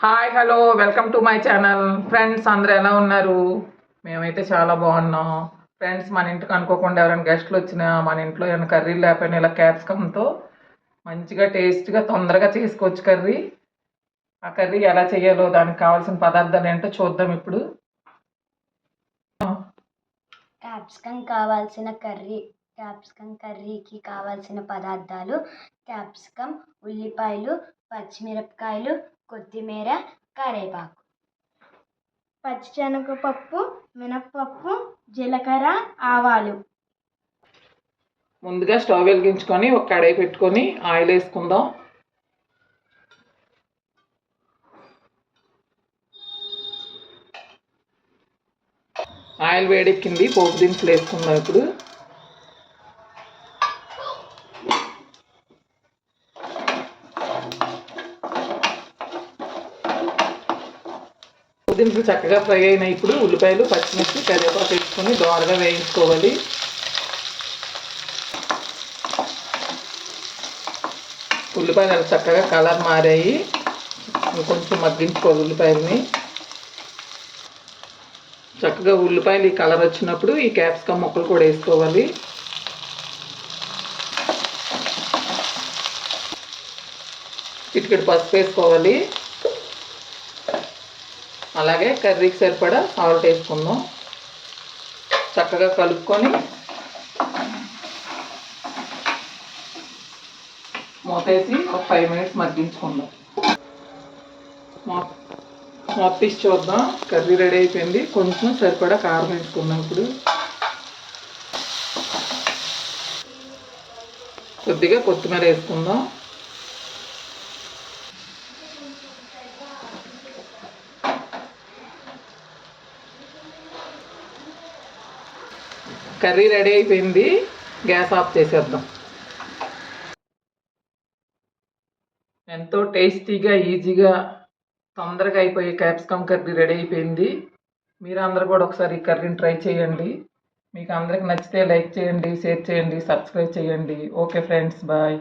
Hi hello welcome to my channel friends అందరు ఎలా ఉన్నారు? మేమైతే చాలా బాగున్నాం. ఫ్రెండ్స్ మన ఇంటికి అనుకోకుండా ఎవరైనా గెస్ట్లు వచ్చినా మన ఇంట్లో ఏమైనా కర్రీ లేకపోయినా ఇలా క్యాప్సికమ్తో మంచిగా టేస్ట్గా తొందరగా చేసుకోవచ్చు కర్రీ ఆ కర్రీ ఎలా చేయాలో దానికి కావాల్సిన పదార్థాలు ఏంటో చూద్దాం ఇప్పుడు. క్యాప్సికమ్ కావాల్సిన కర్రీ క్యాప్సికం కర్రీకి కావాల్సిన పదార్థాలు క్యాప్సికమ్ ఉల్లిపాయలు పచ్చిమిరపకాయలు కొత్తిమీర కరివేపాకు పచ్చిశనగపప్పు మినప్పప్పు జీలకర్ర ఆవాలు. ముందుగా స్టవ్ వెలిగించుకొని ఒక కడాయి పెట్టుకొని ఆయిల్ వేసుకుందాం. ఆయిల్ వేడెక్కింది పోపు దినుసులు వేసుకుందాం ఇప్పుడు. దినుసులు చక్కగా ఫ్రై అయినాయి. ఇప్పుడు ఉల్లిపాయలు పచ్చిమిర్చి కరివేపాకు వేసుకొని దోరగా వేయించుకోవాలి. ఉల్లిపాయలు అలా చక్కగా కలర్ మారాయి. కొంచెం మగ్గించుకోవాలి ఉల్లిపాయలని. చక్కగా ఉల్లిపాయలు ఈ కలర్ వచ్చినప్పుడు ఈ క్యాప్సికమ్ ముక్కలు కూడా వేసుకోవాలి. చిటికెడు పసుపు వేసుకోవాలి. అలాగే కర్రీకి సరిపడా సాల్ట్ వేసుకుందాం చక్కగా కలుపుకొని మూతేసి ఒక ఫైవ్ మినిట్స్ మగ్గించుకుందాం. మూత తీసి చూద్దాం. కర్రీ రెడీ అయిపోయింది. కొంచెం సరిపడా కారం వేసుకుందాం ఇప్పుడు. కొద్దిగా కొత్తిమీర వేసుకుందాం. కర్రీ రెడీ అయిపోయింది. గ్యాస్ ఆఫ్ చేసేద్దాం. ఎంతో టేస్టీగా ఈజీగా తొందరగా అయిపోయే క్యాప్సికమ్ కర్రీ రెడీ అయిపోయింది. మీరు అందరూ కూడా ఒకసారి ఈ కర్రీని ట్రై చేయండి. మీకు అందరికి నచ్చితే లైక్ చేయండి షేర్ చేయండి సబ్స్క్రైబ్ చేయండి. Okay friends bye.